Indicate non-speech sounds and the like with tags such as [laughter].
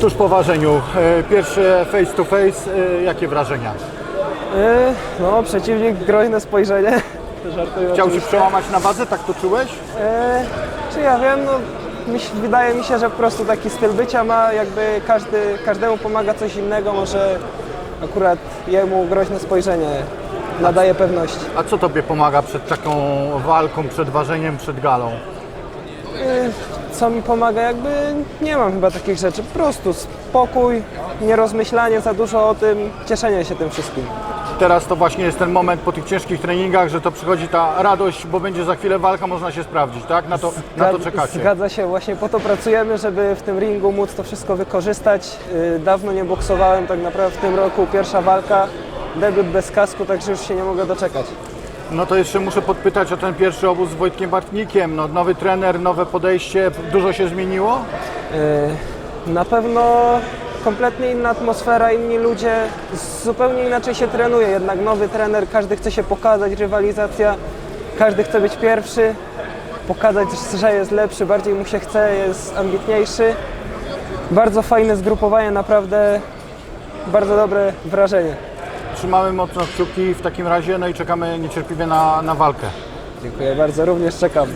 Tuż po ważeniu, e, pierwsze face to face, e, jakie wrażenia? Yy, no, przeciwnik, groźne spojrzenie. [laughs] Żartuję Chciał się oczywiście. przełamać na wadze, tak to czułeś? Czy ja wiem, no, mi się, wydaje mi się, że po prostu taki styl bycia ma, jakby każdy, każdemu pomaga coś innego, może akurat jemu groźne spojrzenie nadaje pewności. A co tobie pomaga przed taką walką, przed ważeniem, przed galą? Co mi pomaga, jakby nie mam chyba takich rzeczy, po prostu spokój, nie rozmyślanie za dużo o tym, cieszenie się tym wszystkim. Teraz to właśnie jest ten moment po tych ciężkich treningach, że to przychodzi ta radość, bo będzie za chwilę walka, można się sprawdzić, tak? Na to, na to czekacie. Zgadza się, właśnie po to pracujemy, żeby w tym ringu móc to wszystko wykorzystać. Yy, Dawno nie boksowałem, tak naprawdę w tym roku pierwsza walka, debiut bez kasku, także już się nie mogę doczekać. No to jeszcze muszę podpytać o ten pierwszy obóz z Wojtkiem Bartnikiem. No, nowy trener, nowe podejście, dużo się zmieniło? Yy, Na pewno kompletnie inna atmosfera, inni ludzie, zupełnie inaczej się trenuje, jednak nowy trener, każdy chce się pokazać, rywalizacja, każdy chce być pierwszy, pokazać, że jest lepszy, bardziej mu się chce, jest ambitniejszy. Bardzo fajne zgrupowanie, naprawdę bardzo dobre wrażenie. Trzymamy mocno kciuki w takim razie, no i czekamy niecierpliwie na, na walkę. Dziękuję bardzo, również czekam.